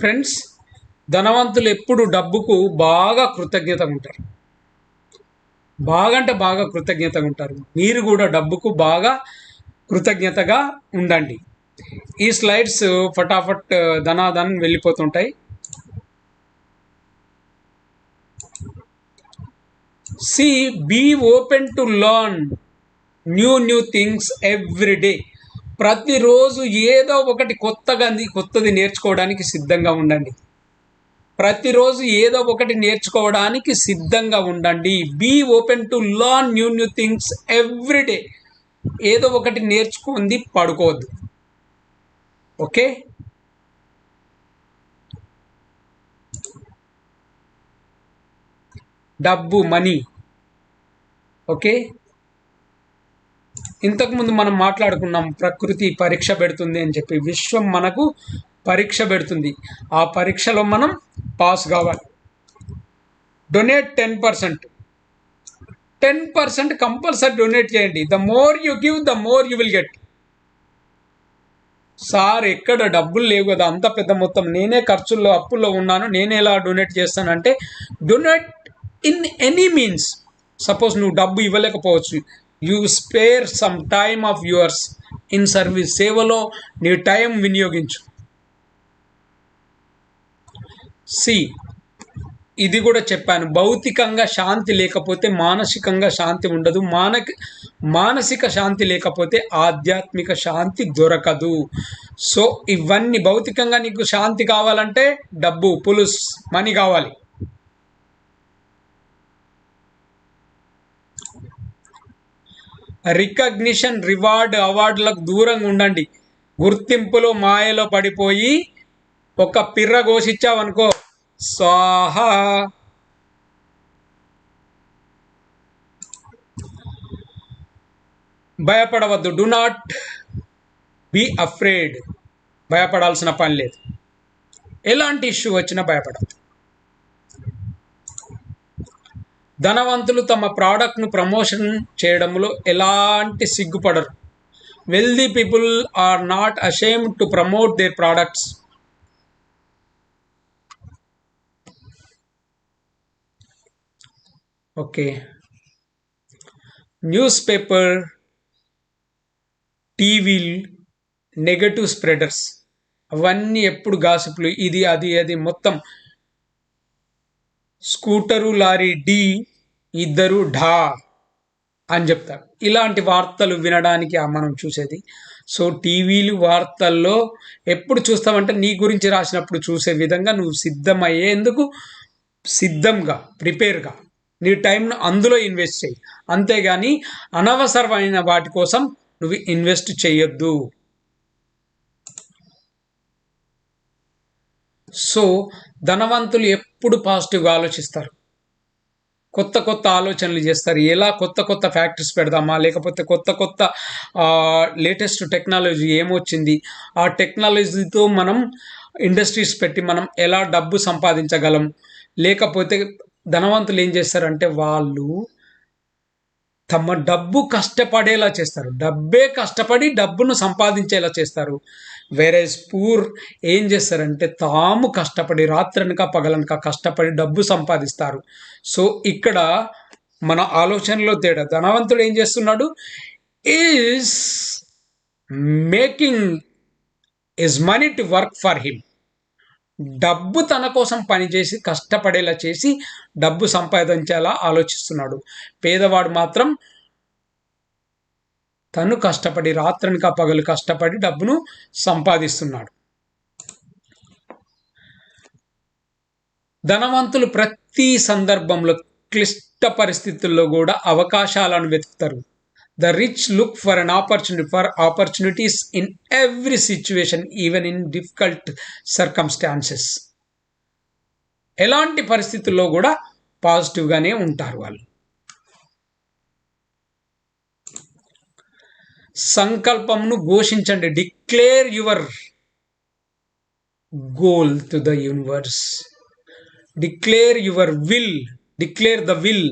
Friends ధనవంతులు ఎప్పుడు డబ్బుకు బాగా కృతజ్ఞతగా ఉంటారు. బాగా అంటే బాగా కృతజ్ఞతగా ఉంటారు. మీరు కూడా డబ్బుకు బాగా కృతజ్ఞతగా ఉండండి. ఈ స్లైడ్స్ ఫటాఫట్ ధనాధన్ వెళ్ళిపోతుంటాయి. C be open to learn new new things every day ప్రతిరోజు ఏదో ఒకటి కొత్తగా కొత్తది నేర్చుకోవడానికి సిద్ధంగా ఉండండి. ప్రతిరోజు ఏదో ఒకటి నేర్చుకోవడానికి సిద్ధంగా ఉండండి. Be open to learn new new things everyday ఏదో ఒకటి నేర్చుకుంది పడుకోవద్దు. ఓకే? డబ్బు మనీ. ఓకే? ఇంతకుముందు మనం మాట్లాడుకున్నాం ప్రకృతి పరీక్ష పెడుతుంది అని చెప్పి. విశ్వం మనకు పరీక్ష పెడుతుంది. ఆ పరీక్షలో మనం పాస్ కావాలి. Donate ten percent. Ten percent compulsory donate చేయండి. The more you give the more you will get. Sir ఎక్కడ డబ్బులు లేవు కదా. అంత పెద్ద మొత్తం. నేనే ఖర్చుల్లో అప్పుల్లో ఉన్నాను. నేను ఎలా డొనేట్ చేస్తానంటే donate in any means. Suppose నువ్వు డబ్బు ఇవ్వలేకపోవచ్చు. You spare some time of yours in service సేవలో నీ టైం వినియోగించు. సి ఇది కూడా చెప్పాను. భౌతికంగా శాంతి లేకపోతే మానసికంగా శాంతి ఉండదు. మానక మానసిక శాంతి లేకపోతే ఆధ్యాత్మిక శాంతి దొరకదు. సో ఇవన్నీ భౌతికంగా నీకు శాంతి కావాలంటే డబ్బు పులుస్ మనీ కావాలి. రికగ్నిషన్ రివార్డ్ అవార్డులకు దూరంగా ఉండండి. గుర్తింపులో మాయలో పడిపోయి ఒక పిర్ర ఘోషించావనుకో స్వాహా. భయపడవద్దు. డు నాట్ బీ అఫ్రేడ్ భయపడాల్సిన పని లేదు. ఎలాంటి ఇష్యూ వచ్చినా భయపడద్దు ధనవంతులు తమ ప్రోడక్ట్ను ప్రమోషన్ చేయడంలో ఎలాంటి సిగ్గుపడరు. Wealthy people are not ashamed to promote their products okay newspaper టీవీలు నెగటివ్ స్ప్రెడర్స్ అవన్నీ ఎప్పుడు గాసిపులు? ఇది అది అది మొత్తం. స్కూటరు లారీ డీ ఇద్దరు ఢా అని చెప్తారు. ఇలాంటి వార్తలు వినడానికి మనం చూసేది. సో టీవీలు వార్తల్లో ఎప్పుడు చూస్తామంటే నీ గురించి రాసినప్పుడు చూసే విధంగా నువ్వు సిద్ధమయ్యేందుకు సిద్ధంగా ప్రిపేర్గా. నీ టైంను అందులో ఇన్వెస్ట్ చేయి. అంతేగాని అనవసరమైన వాటి కోసం నువ్వు ఇన్వెస్ట్ చేయొద్దు. సో ధనవంతులు ఎప్పుడు పాజిటివ్గా ఆలోచిస్తారు? కొత్త కొత్త ఆలోచనలు చేస్తారు. ఎలా కొత్త కొత్త ఫ్యాక్టరీస్ పెడదామా? లేకపోతే కొత్త కొత్త లేటెస్ట్ టెక్నాలజీ ఏమొచ్చింది? ఆ టెక్నాలజీతో మనం ఇండస్ట్రీస్ పెట్టి మనం ఎలా డబ్బు సంపాదించగలం? లేకపోతే ధనవంతులు ఏం చేస్తారంటే వాళ్ళు తమ డబ్బు కష్టపడేలా చేస్తారు. డబ్బే కష్టపడి డబ్బును సంపాదించేలా చేస్తారు. వేరే పూర్ ఏం చేస్తారంటే తాము కష్టపడి రాత్రనక పగలనక కష్టపడి డబ్బు సంపాదిస్తారు. సో ఇక్కడ మన ఆలోచనలో తేడా. ధనవంతుడు ఏం చేస్తున్నాడు? Is making his money to work for him డబ్బు తన కోసం పనిచేసి కష్టపడేలా చేసి డబ్బు సంపాదించేలా ఆలోచిస్తున్నాడు. పేదవాడు మాత్రం తను కష్టపడి రాత్రనిక పగలు కష్టపడి డబ్బును సంపాదిస్తున్నాడు. ధనవంతులు ప్రతి సందర్భంలో క్లిష్ట పరిస్థితుల్లో కూడా అవకాశాలను వెతుకుతారు. The rich look for an opportunity for opportunities in every situation even in difficult circumstances ఎలాంటి పరిస్థితుల్లో కూడా పాజిటివ్గానే ఉంటారు వాళ్ళు. సంకల్పంను ఘోషించండి. Declare your goal to the universe declare your will declare the will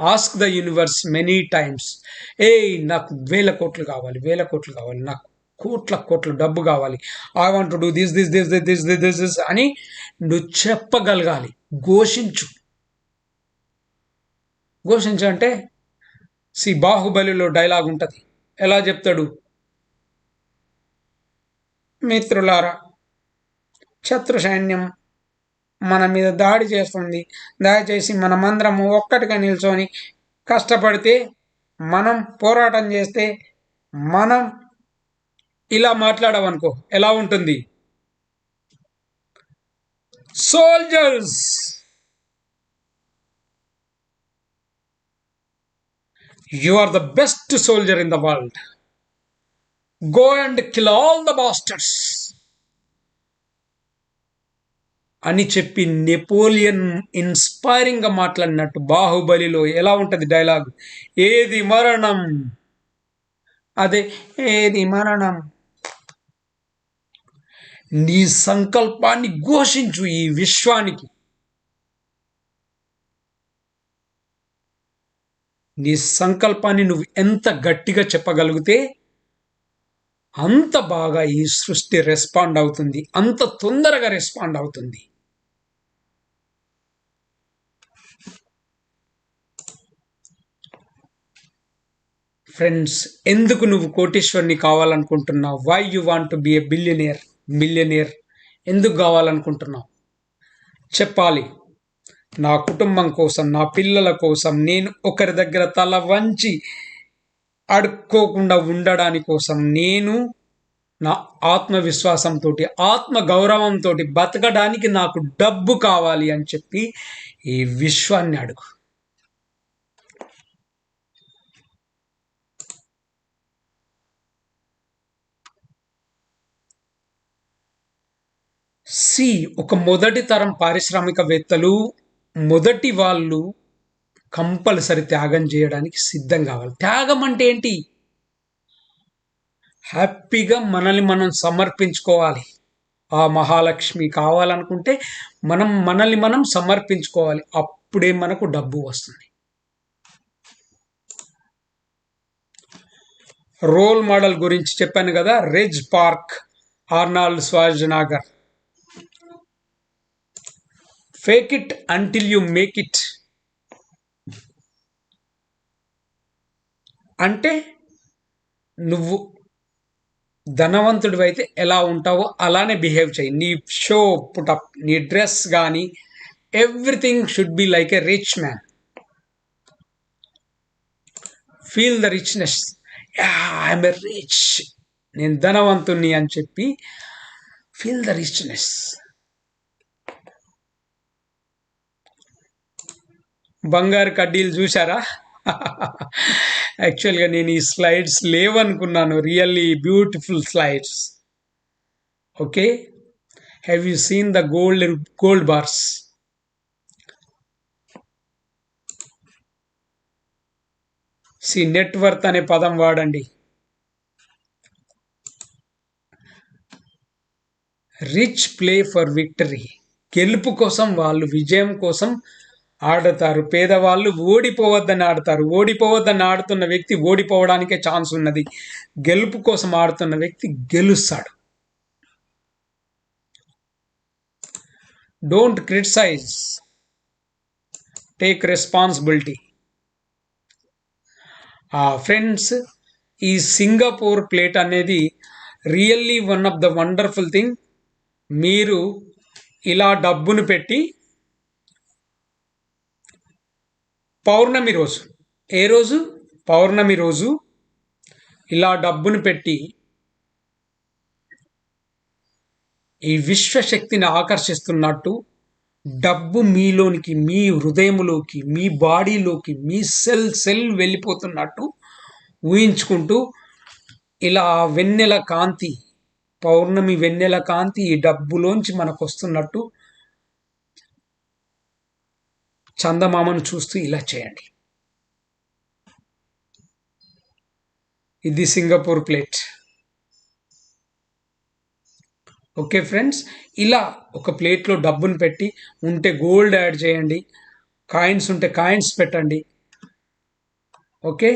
ask the universe many times ఏ నాకు వేల కోట్లు కావాలి వేల కోట్లు కావాలి నాకు కోట్ల కోట్ల డబ్బు కావాలి. I want do this this this this this this this అని నువ్వు చెప్పగలగాలి ఘోషించు. ఘోషించు అంటే సి బాహుబలిలో డైలాగ్ ఉంటుంది. ఎలా చెప్తాడు? మిత్రులారా శత్రు సైన్యం మన మీద దాడి చేస్తుంది. దయచేసి మనమందరము ఒక్కటిగా నిల్చొని కష్టపడితే మనం పోరాటం చేస్తే మనం ఇలా మాట్లాడమనుకో ఎలా ఉంటుంది? Soldiers! You are the best soldier in the world. Go and kill all the bastards అని చెప్పి నెపోలియన్ ఇన్స్పైరింగ్గా మాట్లాడినట్టు బాహుబలిలో ఎలా ఉంటుంది డైలాగ్? ఏది మరణం? అదే ఏది మరణం? నీ సంకల్పాన్ని ఘోషించు ఈ విశ్వానికి. నీ సంకల్పాన్ని నువ్వు ఎంత గట్టిగా చెప్పగలిగితే అంత బాగా ఈ సృష్టి రెస్పాండ్ అవుతుంది అంత తొందరగా రెస్పాండ్ అవుతుంది. ఫ్రెండ్స్ ఎందుకు నువ్వు కోటీశ్వరిని కావాలనుకుంటున్నావు? Why you want to be a billionaire millionaire ఎందుకు కావాలనుకుంటున్నావు? చెప్పాలి. నా కుటుంబం కోసం నా పిల్లల కోసం నేను ఒకరి దగ్గర తల వంచి అడుక్కోకుండా ఉండడాని కోసం నేను నా ఆత్మవిశ్వాసంతో ఆత్మ గౌరవంతో బతకడానికి నాకు డబ్బు కావాలి అని చెప్పి ఈ విశ్వాన్ని అడుగు. సి ఒక మొదటి తరం పారిశ్రామికవేత్తలు మొదటి వాళ్ళు కంపల్సరీ త్యాగం చేయడానికి సిద్ధం కావాలి. త్యాగం అంటే ఏంటి? హ్యాపీగా మనల్ని మనం సమర్పించుకోవాలి. ఆ మహాలక్ష్మి కావాలనుకుంటే మనం మనల్ని మనం సమర్పించుకోవాలి. అప్పుడే మనకు డబ్బు వస్తుంది. రోల్ మోడల్ గురించి చెప్పాను కదా Reg Park Arnold Schwarzenegger fake it until you make it అంటే నువ్వు ధనవంతుడివైతే అయితే ఎలా ఉంటావో అలానే బిహేవ్ చేయి. నీ షో పుటప్ నీ డ్రెస్ కానీ everything should be like a rich man feel the richness I'm a rich నేను ధనవంతుణ్ణి అని చెప్పి ఫీల్ ద రిచ్నెస్ బంగారు కడ్డీలు చూసారా యాక్చువల్గా నేను ఈ slides లేవనుకున్నాను. Really beautiful slides okay have you seen the gold gold bars see net worth అనే పదం వాడండి. రిచ్ ప్లే ఫర్ విక్టరీ గెలుపు కోసం వాళ్ళు విజయం కోసం ఆడతారు. పేదవాళ్ళు ఓడిపోవద్దని ఆడతారు. ఓడిపోవద్దని ఆడుతున్న వ్యక్తి ఓడిపోవడానికే ఛాన్స్ ఉన్నది. గెలుపు కోసం ఆడుతున్న వ్యక్తి గెలుస్తాడు. Don't criticize take responsibility friends ఈ సింగపూర్ ప్లేట్ అనేది really one of the wonderful thing మీరు ఇలా డబ్బును పెట్టి పౌర్ణమి రోజు. ఏ రోజు? పౌర్ణమి రోజు ఇలా డబ్బును పెట్టి ఈ విశ్వశక్తిని ఆకర్షిస్తున్నట్టు డబ్బు మీలోనికి మీ హృదయములోకి మీ బాడీలోకి మీ సెల్ సెల్ వెళ్ళిపోతున్నట్టు ఊహించుకుంటూ ఇలా వెన్నెల కాంతి పౌర్ణమి వెన్నెల కాంతి ఈ డబ్బులోంచి మనకు వస్తున్నట్టు చందమామను చూస్తూ ఇలా చేయండి. ఇది సింగపూర్ ప్లేట్. ఓకే ఫ్రెండ్స్ ఇలా ఒక ప్లేట్లో డబ్బును పెట్టి ఉంటే గోల్డ్ యాడ్ చేయండి కాయిన్స్ ఉంటే కాయిన్స్ పెట్టండి. ఓకే?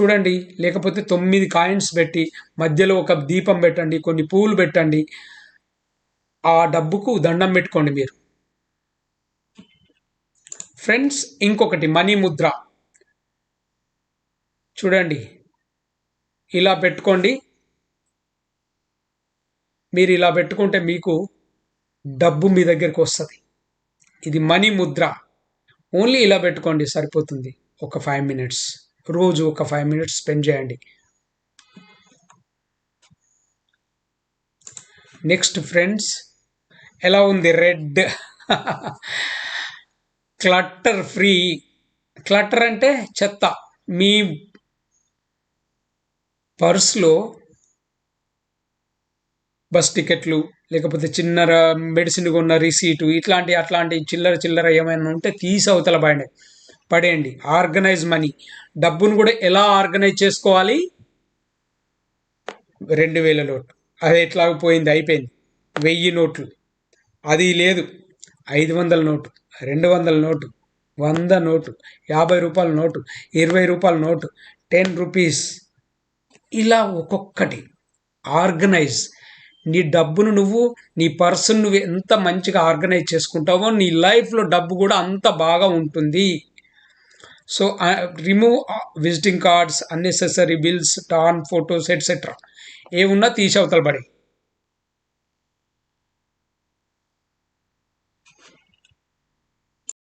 చూడండి లేకపోతే తొమ్మిది కాయిన్స్ పెట్టి మధ్యలో ఒక దీపం పెట్టండి కొన్ని పూలు పెట్టండి. ఆ డబ్బుకు దండం పెట్టుకోండి మీరు. ఫ్రెండ్స్ ఇంకొకటి మనీ ముద్ర. చూడండి ఇలా పెట్టుకోండి. మీరు ఇలా పెట్టుకుంటే మీకు డబ్బు మీ దగ్గరికి వస్తుంది. ఇది మనీ ముద్ర. ఓన్లీ ఇలా పెట్టుకోండి సరిపోతుంది. ఒక ఫైవ్ మినిట్స్. రోజు ఒక ఫైవ్ మినిట్స్ స్పెండ్ చేయండి. నెక్స్ట్ ఫ్రెండ్స్ ఎలా ఉంది రెడ్ క్లట్టర్ ఫ్రీ క్లట్టర్ అంటే చెత్త. మీ పర్స్లో బస్ టికెట్లు లేకపోతే చిన్నర మెడిసిన్ కొన్న రిసీటు ఇట్లాంటి అట్లాంటి చిల్లర చిల్లర ఏమైనా ఉంటే తీసి అవతల పడండి పడేయండి. ఆర్గనైజ్ మనీ డబ్బును కూడా ఎలా ఆర్గనైజ్ చేసుకోవాలి? రెండు వేల నోటు అది ఎట్లా పోయింది అయిపోయింది. వెయ్యి నోట్లు. అది లేదు. ఐదు వందల నోటు రెండు వందల నోటు వంద నోటు యాభై రూపాయల నోటు ఇరవై రూపాయల నోటు టెన్ రూపీస్. ఇలా ఒక్కొక్కటి ఆర్గనైజ్ నీ డబ్బును నువ్వు నీ పర్సన్ నువ్వు ఎంత మంచిగా ఆర్గనైజ్ చేసుకుంటావో నీ లైఫ్లో డబ్బు కూడా అంత బాగా ఉంటుంది. so remove visiting cards unnecessary bills torn photos etcetera ఏమున్నా తీసి అవతల పడి